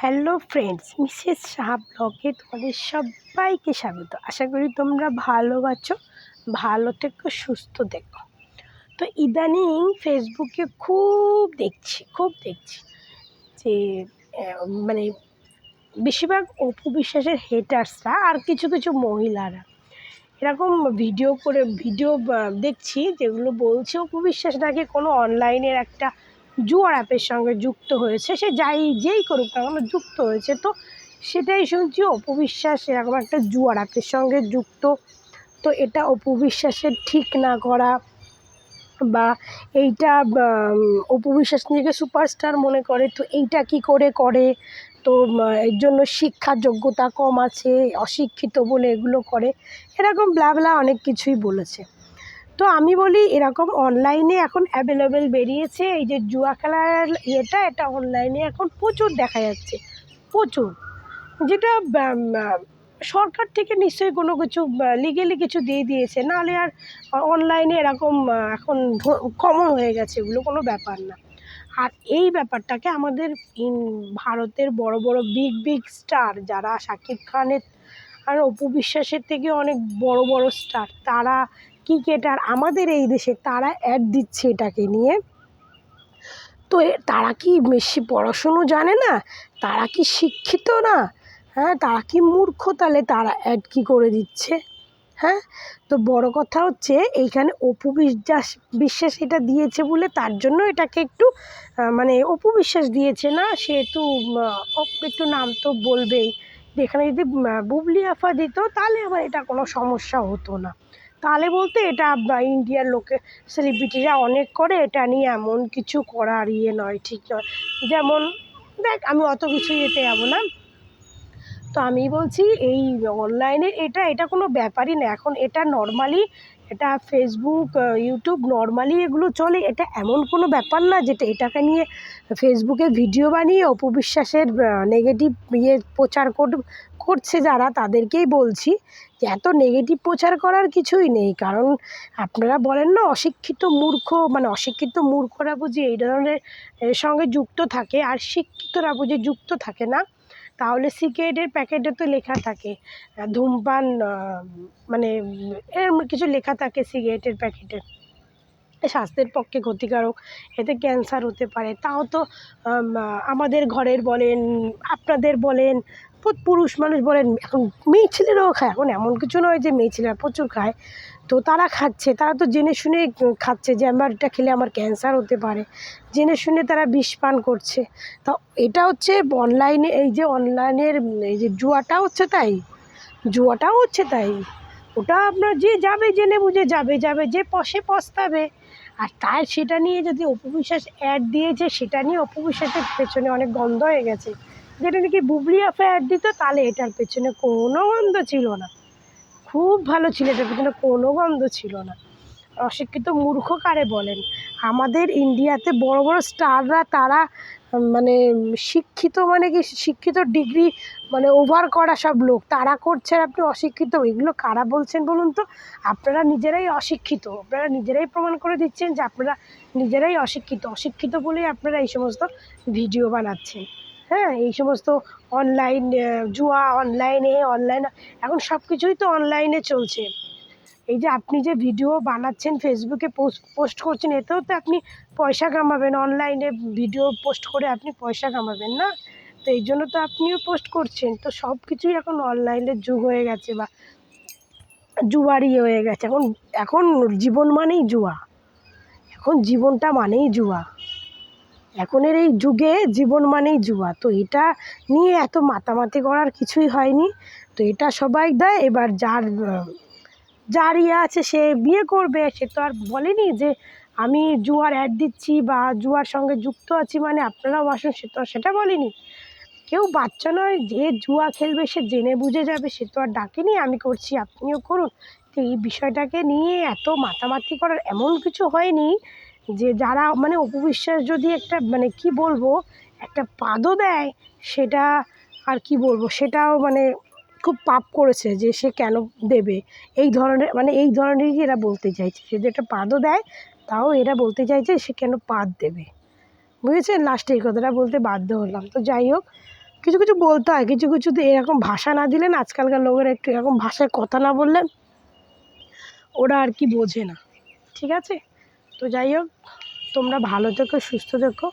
Hello friends Mrs Saha ব্লগে তোমাদের সবাইকে স্বাগত। আশা করি তোমরা ভালো আছো, ভালো থেকো, সুস্থ দেখো তো ইদানিং ফেসবুকে খুব দেখছি খুব দেখছি যে মানে বেশিরভাগ অপু বিশ্বাসের হেটার্সরা আর কিছু কিছু মহিলারা এরকম ভিডিও করে ভিডিও দেখছি যেগুলো বলছে অপু বিশ্বাস নাকি কোনো অনলাইনের একটা জুয়ার অ্যাপের সঙ্গে যুক্ত হয়েছে। সে যাই, যেই করুক না কেন যুক্ত হয়েছে। তো সেটাই শুনছি, অপু বিশ্বাস এরকম একটা জুয়ার অ্যাপের সঙ্গে যুক্ত। তো এটা অপু বিশ্বাসের ঠিক না করা বা এইটা অপু বিশ্বাস নিজেকে সুপারস্টার মনে করে, তো এইটা কি করে করে? তো এর জন্য শিক্ষার যোগ্যতা কম আছে, অশিক্ষিত বলে এগুলো করে। এরকম ব্লাবলা অনেক কিছুই বলেছে। তো আমি বলি এরকম অনলাইনে এখন অ্যাভেলেবেল বেরিয়েছে, এই যে জুয়া খেলার ইয়েটা, এটা অনলাইনে এখন প্রচুর দেখা যাচ্ছে, প্রচুর। যেটা সরকার থেকে নিশ্চয়ই কোনো কিছু লিগেলি কিছু দিয়ে দিয়েছে, নাহলে আর অনলাইনে এরকম এখন কমন হয়ে গেছে, এগুলো কোনো ব্যাপার না। আর এই ব্যাপারটাকে আমাদের ইন, ভারতের বড় বড় বিগ বিগ স্টার যারা শাকিব খানের আর অপু বিশ্বাসের থেকে অনেক বড় বড় স্টার তারা ক্রিকেটার আমাদের এই দেশে তারা অ্যাড দিচ্ছে এটাকে নিয়ে? তো তারা কি বেশি পড়াশুনো জানে না? তারা কি শিক্ষিত না? হ্যাঁ তারা কি মূর্খ? তাহলে তারা অ্যাড কী করে দিচ্ছে? হ্যাঁ তো বড় কথা হচ্ছে এইখানে অপু বিশ্বাস বিশ্বাস এটা দিয়েছে বলে তার জন্য এটাকে একটু মানে অপু বিশ্বাস দিয়েছে না? সেহেতু একটু নাম তো বলবেই। এখানে যদি বুবলি আফা দিত তাহলে আবার এটা কোনো সমস্যা হতো না। তাহলে বলতে এটা ইন্ডিয়ার লোকে সেলিব্রিটিরা অনেক করে এটা নিয়ে এমন কিছু করার ইয়ে নয়, ঠিক নয়। যেমন, দেখ, আমি অত কিছু ইয়েতে যাব না। তো আমি বলছি, এই অনলাইনে এটা এটা কোনো ব্যাপারই না। এখন এটা নর্মালি এটা ফেসবুক ইউটিউব নর্মালি এগুলো চলে। এটা এমন কোনো ব্যাপার না যেটা এটাকে নিয়ে ফেসবুকে ভিডিও বানিয়ে অপবিশ্বাসের নেগেটিভ ইয়ে প্রচার কর- করছে যারা, তাদেরকেই বলছি যে এত নেগেটিভ প্রচার করার কিছুই নেই। কারণ আপনারা বলেন না, অশিক্ষিত মূর্খ মানে অশিক্ষিত মূর্খরা বুঝি এই ধরনের সঙ্গে যুক্ত থাকে। আর শিক্ষিতরা বুঝি যুক্ত থাকে না। তাহলে সিগারেটের প্যাকেটে তো লেখা থাকে। ধূমপান মানে এরম কিছু লেখা থাকে সিগারেটের প্যাকেটে স্বাস্থ্যের পক্ষে ক্ষতিকারক, এতে ক্যান্সার হতে পারে। তাও তো আমাদের ঘরের বলেন, আপনাদের বলেন পুরুষ মানুষ বলেন, এখন মেয়ে ছেলেরাও খায়, এখন এমন কিছু নয় যে মেয়ে ছেলেরা প্রচুর খায়। তো তারা খাচ্ছে, তারা তো জেনে শুনে খাচ্ছে যে আমার এটা খেলে আমার ক্যান্সার হতে পারে। জেনে শুনে তারা বিষ পান করছে। তা এটা হচ্ছে অনলাইনে এই যে অনলাইনের এই যে জুয়াটা হচ্ছে তাই, জুয়াটাও হচ্ছে তাই। ওটা আপনার যে যাবে, জেনে বুঝে যাবে যাবে, যে পশে পস্তাবে। আর তাই সেটা নিয়ে যদি অপবিশ্বাস অ্যাড দিয়েছে, সেটা নিয়ে অপবিশ্বাসের পেছনে অনেক গন্ধ হয়ে গেছে। যেটা নাকি বুবলি আপা অ্যাড দিত, তাহলে এটার পেছনে কোনো গন্ধ ছিল না। খুব ভালো ছিল এটার পেছনে কোনো গন্ধ ছিল না। অশিক্ষিত মূর্খ কারে বলেন? আমাদের ইন্ডিয়াতে বড় বড় স্টাররা তারা মানে শিক্ষিত মানে কি, শিক্ষিত ডিগ্রি মানে ওভার করা সব লোক। তারা করছে আর আপনি অশিক্ষিত। এগুলো কারা বলছেন বলুন তো? আপনারা নিজেরাই অশিক্ষিত। আপনারা নিজেরাই প্রমাণ করে দিচ্ছেন যে আপনারা নিজেরাই অশিক্ষিত। অশিক্ষিত বলেই আপনারা এই সমস্ত ভিডিও বানাচ্ছেন। হ্যাঁ এই সমস্ত অনলাইন জুয়া অনলাইনে অনলাইন এখন সব কিছুই তো অনলাইনে চলছে। এই যে আপনি যে ভিডিও বানাচ্ছেন ফেসবুকে পোস্ট পোস্ট করছেন, এতেও তো আপনি পয়সা কামাবেন। অনলাইনে ভিডিও পোস্ট করে আপনি পয়সা কামাবেন না? তো এই জন্য তো আপনিও পোস্ট করছেন। তো সব কিছুই এখন অনলাইনের যুগ হয়ে গেছে বা জুয়ারি হয়ে গেছে। এখন এখন জীবন মানেই জুয়া। এখন জীবনটা মানেই জুয়া। এখনের এই যুগে জীবন মানেই জুয়া। তো এটা নিয়ে এত মাতামাতি করার কিছুই হয়নি। তো এটা সবাই দেয়, এবার যার যার ইয়ে আছে সে বিয়ে করবে। সে তো আর বলেনি যে আমি জুয়ার অ্যাড দিচ্ছি বা জুয়ার সঙ্গে যুক্ত আছি মানে আপনারাও আসুন, সে তো আর সেটা বলেনি। কেউ বাচ্চা নয়, যে জুয়া খেলবে সে জেনে বুঝে যাবে, সে তো আর ডাকেনি, আমি করছি, আপনিও করুন। তো এই বিষয়টাকে নিয়ে এত মাতামাতি করার এমন কিছু হয়নি যে যারা মানে অপবিশ্বাস যদি একটা মানে কি বলব, একটা পাদও দেয়, সেটা আর কি বলব, সেটাও মানে খুব পাপ করেছে যে সে কেন দেবে। এই ধরনের মানে এই ধরনেরই এরা বলতে চাইছে যদি একটা পাদও দেয়, তাও এরা বলতে চাইছে সে কেন পাদ দেবে। বুঝেছেন? লাস্টে এই কথাটা বলতে বাধ্য হলাম। তো যাই হোক, কিছু কিছু বলতে হয়, কিছু কিছু এরকম ভাষা না দিলেন, আজকালকার লোকেরা একটু এরকম ভাষায় কথা না বললেন, ওরা আর কি বোঝে না। ঠিক আছে? তো যাই হোক, তোমরা ভালো থেকো, সুস্থ থেকো।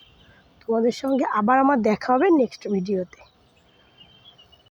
তোমাদের সঙ্গে আবার আমার দেখা হবে নেক্সট ভিডিওতে